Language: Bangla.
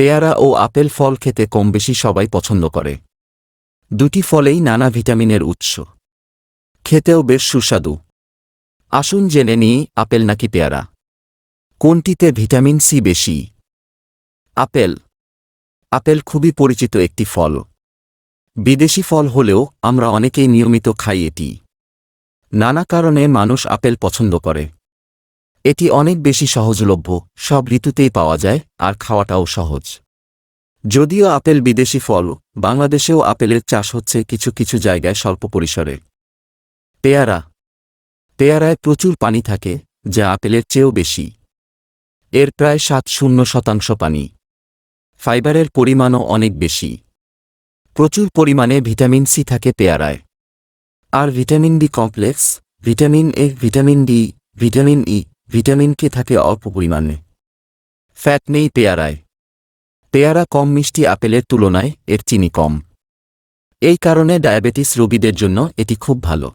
পেয়ারা ও আপেল ফল খেতে কম বেশি সবাই পছন্দ করে। দুটি ফলেই নানা ভিটামিনের উৎস। খেতেও বেশ সুস্বাদু। আসুন জেনে নিই, আপেল নাকি পেয়ারা? কোনটিতে ভিটামিন সি বেশি? আপেল। আপেল খুবই পরিচিত একটি ফল। বিদেশি ফল হলেও আমরা অনেকেই নিয়মিত খাই এটি। নানা কারণে মানুষ আপেল পছন্দ করে। এটি অনেক বেশি সহজলভ্য, সব ঋতুতেই পাওয়া যায়, আর খাওয়াটাও সহজ। যদিও আপেল বিদেশি ফল, বাংলাদেশেও আপেলের চাষ হচ্ছে কিছু কিছু জায়গায় স্বল্প পরিসরে। পেয়ারা। পেয়ারায় প্রচুর পানি থাকে, যা আপেলের চেয়েও বেশি। এর প্রায় সাত শূন্য শতাংশ পানি। ফাইবারের পরিমাণও অনেক বেশি। প্রচুর পরিমাণে ভিটামিন সি থাকে পেয়ারায়। আর vitamin D complex, vitamin A, vitamin D, vitamin E vitamin K থাকে অল্প পরিমাণে। ফ্যাট নেই পেয়ারায়। পেয়ারা কম মিষ্টি আপেলের তুলনায় এর চিনি কম। এই কারণে ডায়াবেটিস রোগীদের জন্য এটি খুব ভালো।